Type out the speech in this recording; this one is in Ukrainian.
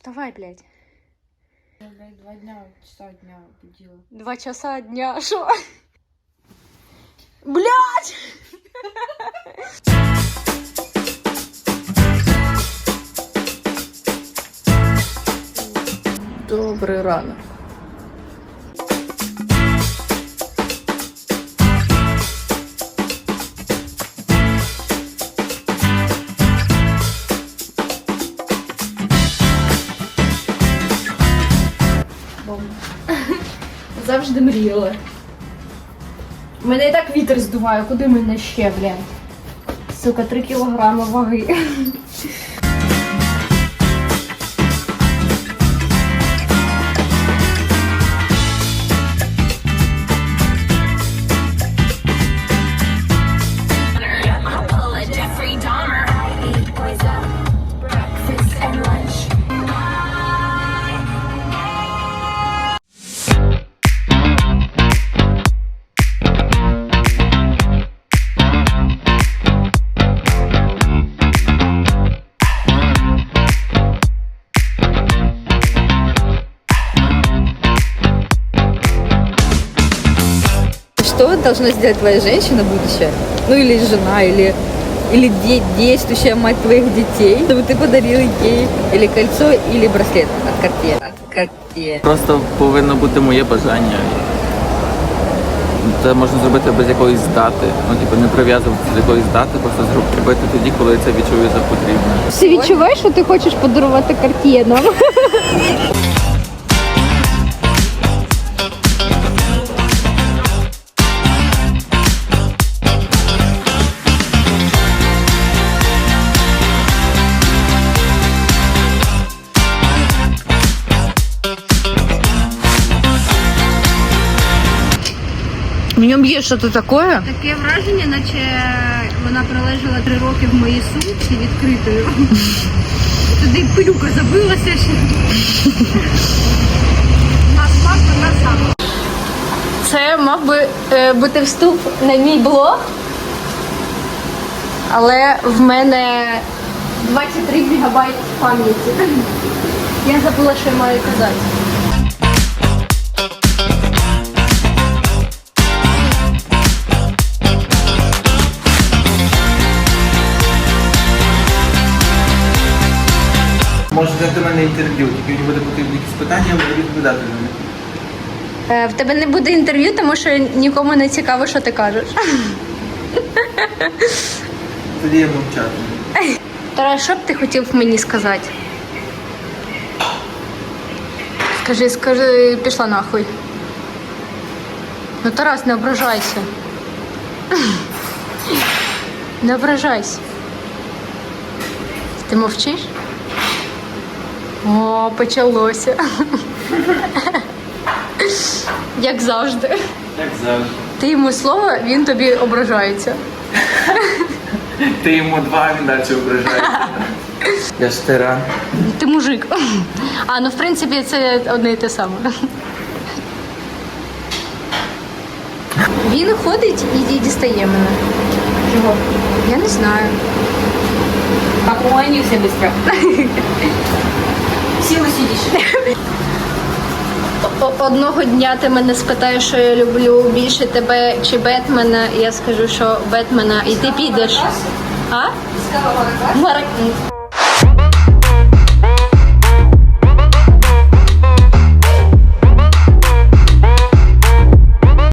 Вставай, блядь. Я, блядь, два дня, часа дня будила. Два часа дня. Що? Блядь! Добрий ранок. Завжди мріяла. Мене і так вітер здуває, куди мене ще, блядь? Сука, 3 кілограми ваги. Что должна сделать твоя женщина будущая? Ну или жена, или, или де- действующая мать твоих детей, чтобы ты подарил ей или кольцо, или браслет от Cartier. Просто повинно бути моє бажання. Це можна зробити без якоїсь дати. Ну, типу, не прив'язуватися до якоїсь дати, просто зробити тоді, коли це відчую за потрібне. Ти відчуваєш, що ти хочеш подарувати карт'є нам? В нем есть что-то такое? Таке враження, наче вона пролежала три роки в моїй сумці відкритою. Туди пилюка забилася ще. На смак вона сама. Це мав би е, бути вступ на мій блог. Але в мене 23 гігабайт пам'яті. Я забула, що я маю казати. Може взяти мене інтерв'ю, тільки мені буде потрібні якісь питання, я буду відповідати на них. Е, В тебе не буде інтерв'ю, тому що нікому не цікаво, що ти кажеш. Тоді я мовчатиму. Тарас, що б ти хотів мені сказати? Скажи, скажи, пішла нахуй. Ну, Тарас, не ображайся. Не ображайся. Ти мовчиш? О, почалося. Як завжди. Як завжди. Ти йому слово, він тобі ображається. Ти йому два, він далі ображається. Я ж тиран. Ти мужик. А, ну в принципі, це одне і те саме. Він ходить і дістає мене. Чого? Я не знаю. Угомонился быстро. Сила сидиш. Одного дня ти мене спитаєш, що я люблю більше тебе чи Бетмена, я скажу, що Бетмена, і ти підеш. А? Мара-